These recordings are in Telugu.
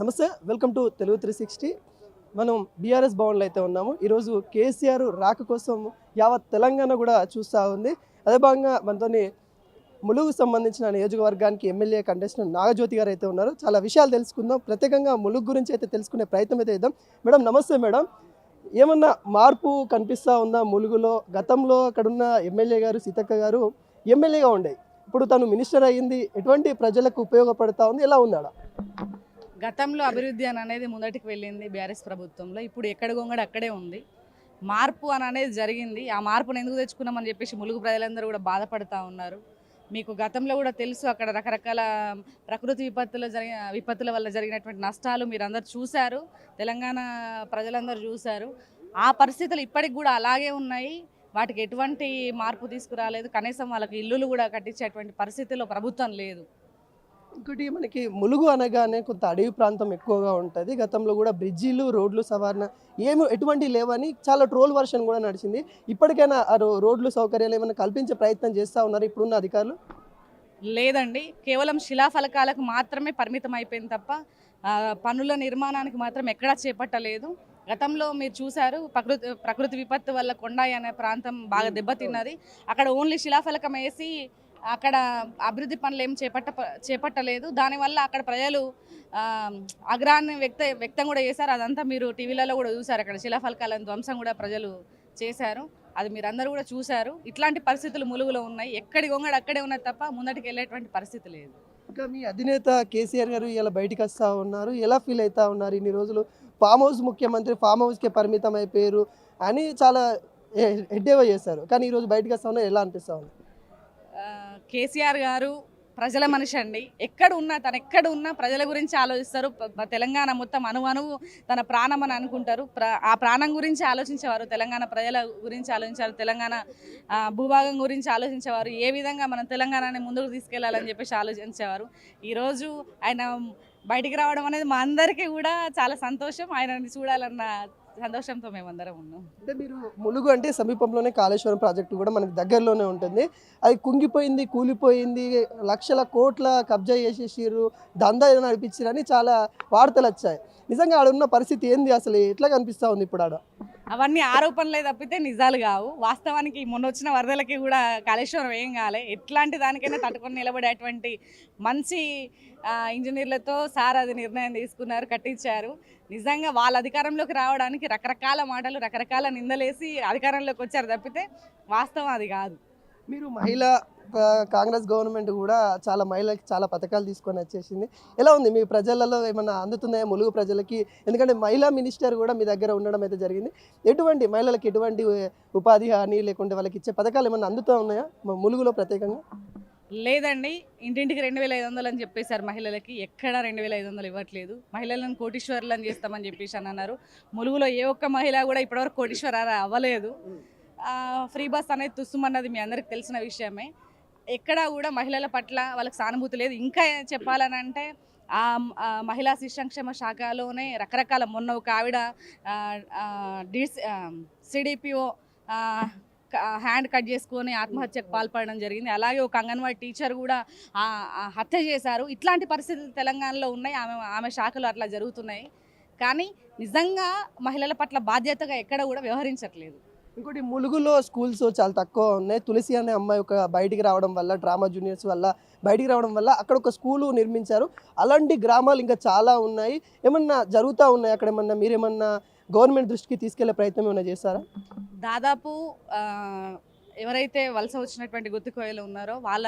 నమస్తే welcome to Telugu three sixty. మనం బీఆర్ఎస్ భవన్లో అయితే ఉన్నాము. ఈరోజు కేసీఆర్ రాక కోసం యావత్ తెలంగాణ కూడా చూస్తూ ఉంది. అదే భాగంగా మనతోని ములుగు సంబంధించిన నియోజకవర్గానికి ఎమ్మెల్యే కంటెస్టెంట్ నాగజ్యోతి గారు అయితే ఉన్నారు. చాలా విషయాలు తెలుసుకుందాం. ప్రత్యేకంగా ములుగు గురించి అయితే తెలుసుకునే ప్రయత్నం అయితే ఇద్దాం మేడం నమస్తే మేడం. ఏమన్నా మార్పు కనిపిస్తూ ఉందా ములుగులో? గతంలో అక్కడున్న ఎమ్మెల్యే గారు సీతక్క గారు ఎమ్మెల్యేగా ఉండే. ఇప్పుడు తను మినిస్టర్ అయ్యింది. ఎటువంటి ప్రజలకు ఉపయోగపడతా ఉంది? ఎలా ఉంది గతంలో అభివృద్ధి అని అనేది ముందటికి వెళ్ళింది బీఆర్ఎస్ ప్రభుత్వంలో. ఇప్పుడు ఎక్కడ గొంగడ అక్కడే ఉంది. మార్పు అని అనేది జరిగింది. ఆ మార్పును ఎందుకు తెచ్చుకున్నామని చెప్పేసి ములుగు ప్రజలందరూ కూడా బాధపడుతూ ఉన్నారు. మీకు గతంలో కూడా తెలుసు అక్కడ రకరకాల ప్రకృతి విపత్తులు జరిగిన విపత్తుల వల్ల జరిగినటువంటి నష్టాలు మీరందరూ చూశారు. తెలంగాణ ప్రజలందరూ చూశారు. ఆ పరిస్థితులు ఇప్పటికి కూడా అలాగే ఉన్నాయి. వాటికి ఎటువంటి మార్పు తీసుకురాలేదు. కనీసం వాళ్ళకి ఇల్లులు కూడా కట్టించేటువంటి పరిస్థితిలో ప్రభుత్వం లేదు. ఇంకోటి మనకి ములుగు అనగానే కొంత అడవి ప్రాంతం ఎక్కువగా ఉంటుంది. గతంలో కూడా బ్రిడ్జిలు రోడ్లు సవారణ ఏమి ఎటువంటి లేవని చాలా ట్రోల్ వర్షన్ కూడా నడిచింది. ఇప్పటికైనా ఆ రో- రోడ్లు సౌకర్యాలు ఏమైనా కల్పించే ప్రయత్నం చేస్తూ ఉన్నారు ఇప్పుడున్న అధికారులు? లేదండి. కేవలం శిలాఫలకాలకు మాత్రమే పరిమితం అయిపోయింది తప్ప ఆ, పనుల నిర్మాణానికి మాత్రం ఎక్కడా చేపట్టలేదు. గతంలో మీరు చూశారు ప్రకృతి ప్రకృతి విపత్తు వల్ల కొండాయి అనే ప్రాంతం బాగా దెబ్బతిన్నది. అక్కడ ఓన్లీ శిలాఫలకం వేసి అక్కడ అభివృద్ధి పనులు ఏం చేపట్ట చేపట్టలేదు. దానివల్ల అక్కడ ప్రజలు ఆగ్రహాన్ని వ్యక్త వ్యక్తం కూడా చేశారు. అదంతా మీరు టీవీలలో కూడా చూశారు. అక్కడ శిలాఫలకాలను ధ్వంసం కూడా ప్రజలు చేశారు. అది మీరందరూ కూడా చూశారు. ఇట్లాంటి పరిస్థితులు ములుగులో ఉన్నాయి. ఎక్కడి గొంగడు అక్కడే ఉన్నది తప్ప ముందటికి వెళ్ళేటువంటి పరిస్థితి లేదు. ఇంకా మీ అధినేత కేసీఆర్ గారు ఇలా బయటికి వస్తూ ఉన్నారు. ఎలా ఫీల్ అవుతా ఉన్నారు? ఇన్ని రోజులు ఫామ్ హౌస్ ముఖ్యమంత్రి ఫామ్ హౌస్కే పరిమితం అయిపోయారు అని చాలా ఎడ్డేవా చేశారు. కానీ ఈరోజు బయటకు వస్తా ఉన్నారు. ఎలా అనిపిస్తూ ఉంది? కేసీఆర్ గారు ప్రజల మనిషి అండి. ఎక్కడ ఉన్నా తను ఎక్కడ ఉన్నా ప్రజల గురించి ఆలోచిస్తారు. తెలంగాణ మొత్తం అనువనువు తన ప్రాణం అని అనుకుంటారు. ఆ ప్రాణం గురించి ఆలోచించేవారు. తెలంగాణ ప్రజల గురించి ఆలోచించారు. తెలంగాణ భూభాగం గురించి ఆలోచించేవారు. ఏ విధంగా మనం తెలంగాణని ముందుకు తీసుకెళ్ళాలని చెప్పేసి ఆలోచించేవారు. ఈరోజు ఆయన బయటికి రావడం అనేది మా అందరికీ కూడా చాలా సంతోషం. ఆయనని చూడాలన్న సంతోషంతో మేమందరం ఉన్నాం. అంటే మీరు ములుగు అంటే సమీపంలోనే కాళేశ్వరం ప్రాజెక్టు కూడా మనకి దగ్గరలోనే ఉంటుంది. అది కుంగిపోయింది కూలిపోయింది లక్షల కోట్ల కబ్జా చేసేసారు దందా ఏదో అని చాలా వార్తలు వచ్చాయి. నిజంగా ఆడ ఉన్న పరిస్థితి ఏంది? అసలు ఎట్లా కనిపిస్తూ ఉంది ఇప్పుడు ఆడ? అవన్నీ ఆరోపణలే తప్పితే నిజాలు కావు. వాస్తవానికి మొన్న వచ్చిన వరదలకి కూడా కాళేశ్వరం ఏం కాలే. ఎట్లాంటి దానికైనా తట్టుకొని నిలబడేటువంటి మంచి ఇంజనీర్లతో సార్ అది నిర్ణయం తీసుకున్నారు కట్టించారు. నిజంగా వాళ్ళ అధికారంలోకి రావడానికి రకరకాల మాటలు రకరకాల నిందలేసి అధికారంలోకి వచ్చారు తప్పితే వాస్తవం అది కాదు. మీరు మహిళా కాంగ్రెస్ గవర్నమెంట్ కూడా చాలా మహిళలకి చాలా పథకాలు తీసుకొని వచ్చేసింది. ఎలా ఉంది? మీ ప్రజలలో ఏమన్నా అందుతున్నాయా? ములుగు ప్రజలకి? ఎందుకంటే మహిళా మినిస్టర్ కూడా మీ దగ్గర ఉండడం అయితే జరిగింది. ఎటువంటి మహిళలకు ఎటువంటి ఉపాధి హాని లేకుంటే వాళ్ళకి ఇచ్చే పథకాలు ఏమైనా అందుతూ ఉన్నాయా? ములుగులో ప్రత్యేకంగా? లేదండి. ఇంటింటికి రెండు వేల ఐదు వందలు అని చెప్పేశారు మహిళలకి. ఎక్కడా రెండు వేల ఐదు వందలు ఇవ్వట్లేదు. మహిళలను కోటీశ్వర్లను చేస్తామని చెప్పేసి అని అన్నారు. ములుగులో ఏ ఒక్క మహిళ కూడా ఇప్పటివరకు కోటీశ్వర అవ్వలేదు. ఫ్రీ బస్ అనేది తుస్సుమన్నది మీ అందరికి తెలిసిన విషయమే. ఎక్కడా కూడా మహిళల పట్ల వాళ్ళకి సానుభూతి లేదు. ఇంకా చెప్పాలని అంటే ఆ మహిళా శిశు సంక్షేమ శాఖలోనే రకరకాల మొన్న ఒక ఆవిడ డిసి సిడిపిఓ హ్యాండ్ కట్ చేసుకొని ఆత్మహత్యకు పాల్పడడం జరిగింది. అలాగే ఒక అంగన్వాడీ టీచర్ కూడా హత్య చేశారు. ఇట్లాంటి పరిస్థితులు తెలంగాణలో ఉన్నాయి. ఆమె ఆమె శాఖలు అట్లా జరుగుతున్నాయి. కానీ నిజంగా మహిళల పట్ల బాధ్యతగా ఎక్కడ కూడా వ్యవహరించట్లేదు. ఇంకోటి ములుగులో స్కూల్స్ చాలా తక్కువ ఉన్నాయి. తులసి అనే అమ్మాయి ఒక బయటికి రావడం వల్ల డ్రామా జూనియర్స్ వల్ల బయటికి రావడం వల్ల అక్కడ ఒక స్కూలు నిర్మించారు. అలాంటి గ్రామాలు ఇంకా చాలా ఉన్నాయి. ఏమన్నా జరుగుతూ ఉన్నాయి? అక్కడ ఏమన్నా మీరేమన్నా గవర్నమెంట్ దృష్టికి తీసుకెళ్ళే ప్రయత్నం ఏమైనా చేస్తారా దాదాపు ఎవరైతే వలస వచ్చినటువంటి గుత్తికోయలు ఉన్నారో వాళ్ళ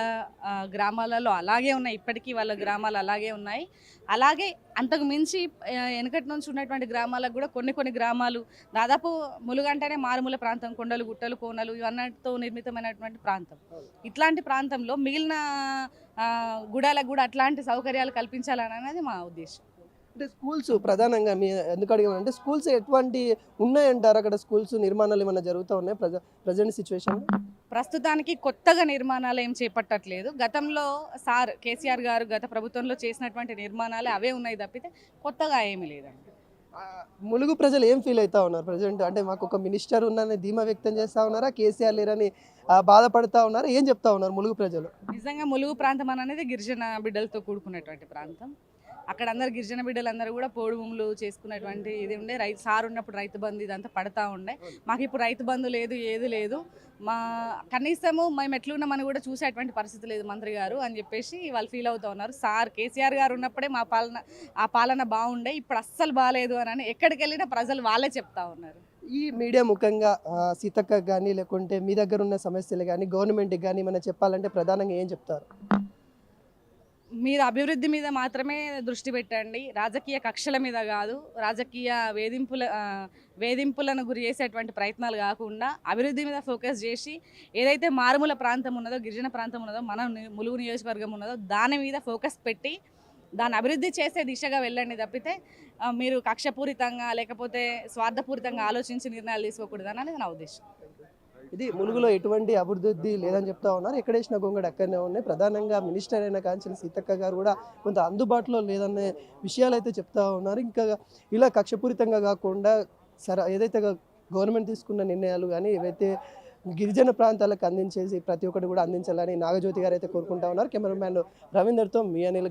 గ్రామాలలో అలాగే ఉన్నాయి. ఇప్పటికీ వాళ్ళ గ్రామాలు అలాగే ఉన్నాయి. అలాగే అంతకు మించి వెనకటి నుంచి ఉన్నటువంటి గ్రామాలకు కూడా కొన్ని కొన్ని గ్రామాలు దాదాపు ములుగంటేనే మారుమూల ప్రాంతం కొండలు గుట్టలు కోనలు ఇవన్నీతో నిర్మితమైనటువంటి ప్రాంతం. ఇట్లాంటి ప్రాంతంలో మిగిలిన గుడాలకు కూడా అట్లాంటి సౌకర్యాలు కల్పించాలని అనేది మా ఉద్దేశం. అంటే స్కూల్స్ ప్రధానంగా మీ ఎందుకు అడిగామంటే స్కూల్స్ ఎటువంటి ఉన్నాయంటారు అక్కడ స్కూల్స్ నిర్మాణాలు ఏమైనా జరుగుతూ ఉన్నాయి ప్రజ ప్రజెంట్ సిచ్యువేషన్ ప్రస్తుతానికి కొత్తగా నిర్మాణాలు ఏం చేపట్టట్లేదు. గతంలో సార్ కేసీఆర్ గారు గత ప్రభుత్వంలో చేసినటువంటి నిర్మాణాలు అవే ఉన్నాయి తప్పితే కొత్తగా ఏమీ లేదండి. ములుగు ప్రజలు ఏం ఫీల్ అవుతా ఉన్నారు ప్రజెంట్? అంటే మాకు ఒక మినిస్టర్ ఉన్నారని ధీమా వ్యక్తం చేస్తా ఉన్నారా? కేసీఆర్ లేరని బాధపడతా ఉన్నారా? ఏం చెప్తా ఉన్నారు ములుగు ప్రజలు? నిజంగా ములుగు ప్రాంతం అనేది గిరిజన బిడ్డలతో కూడుకున్నటువంటి ప్రాంతం. అక్కడ అందరు గిరిజన బిడ్డలందరూ కూడా పోడు భూములు చేసుకున్నటువంటి ఇది ఉండే. రైతు సార్ ఉన్నప్పుడు రైతు బంధు ఇదంతా పడతా ఉండే. మాకు ఇప్పుడు రైతు బంధు లేదు ఏది లేదు. మా కనీసము మేము ఎట్లున్నామని కూడా చూసేటువంటి పరిస్థితి లేదు మంత్రి గారు అని చెప్పేసి వాళ్ళు ఫీల్ అవుతా ఉన్నారు. సార్ కేసీఆర్ గారు ఉన్నప్పుడే మా పాలన ఆ పాలన బాగుండే ఇప్పుడు అస్సలు బాగాలేదు అని ఎక్కడికి వెళ్ళినా ప్రజలు వాళ్ళే చెప్తా ఉన్నారు. ఈ మీడియా ముఖంగా సీతక్క కానీ లేకుంటే మీ దగ్గర ఉన్న సమస్యలు కానీ గవర్నమెంట్కి కానీ మనం చెప్పాలంటే ప్రధానంగా ఏం చెప్తారు? మీరు అభివృద్ధి మీద మాత్రమే దృష్టి పెట్టండి. రాజకీయ కక్షల మీద కాదు రాజకీయ వేధింపుల వేధింపులను గురి చేసేటువంటి ప్రయత్నాలు కాకుండా అభివృద్ధి మీద ఫోకస్ చేసి ఏదైతే మారుమూల ప్రాంతం ఉన్నదో గిరిజన ప్రాంతం ఉన్నదో మన ములుగు నియోజకవర్గం ఉన్నదో దాని మీద ఫోకస్ పెట్టి దాన్ని అభివృద్ధి చేసే దిశగా వెళ్ళండి తప్పితే మీరు కక్షపూరితంగా లేకపోతే స్వార్థపూరితంగా ఆలోచించి నిర్ణయాలు తీసుకోకూడదు అనేది నా ఉద్దేశం. ఇది ములుగులో ఎటువంటి అభివృద్ధి లేదని చెప్తా ఉన్నారు. ఎక్కడ వేసిన గొంగడు అక్కడనే ఉన్నాయి. ప్రధానంగా మినిస్టర్ అయిన కాంచెల సీతక్క గారు కూడా కొంత అందుబాటులో లేదనే విషయాలు అయితే చెప్తా ఉన్నారు. ఇంకా ఇలా కక్షపూరితంగా కాకుండా సర ఏదైతే గవర్నమెంట్ తీసుకున్న నిర్ణయాలు కానీ ఏవైతే గిరిజన ప్రాంతాలకు అందించేసి ప్రతి ఒక్కటి కూడా అందించాలని నాగజ్యోతి గారు అయితే కోరుకుంటా ఉన్నారు. కెమెరామ్యాన్ రవీందర్తో మీ అనిల్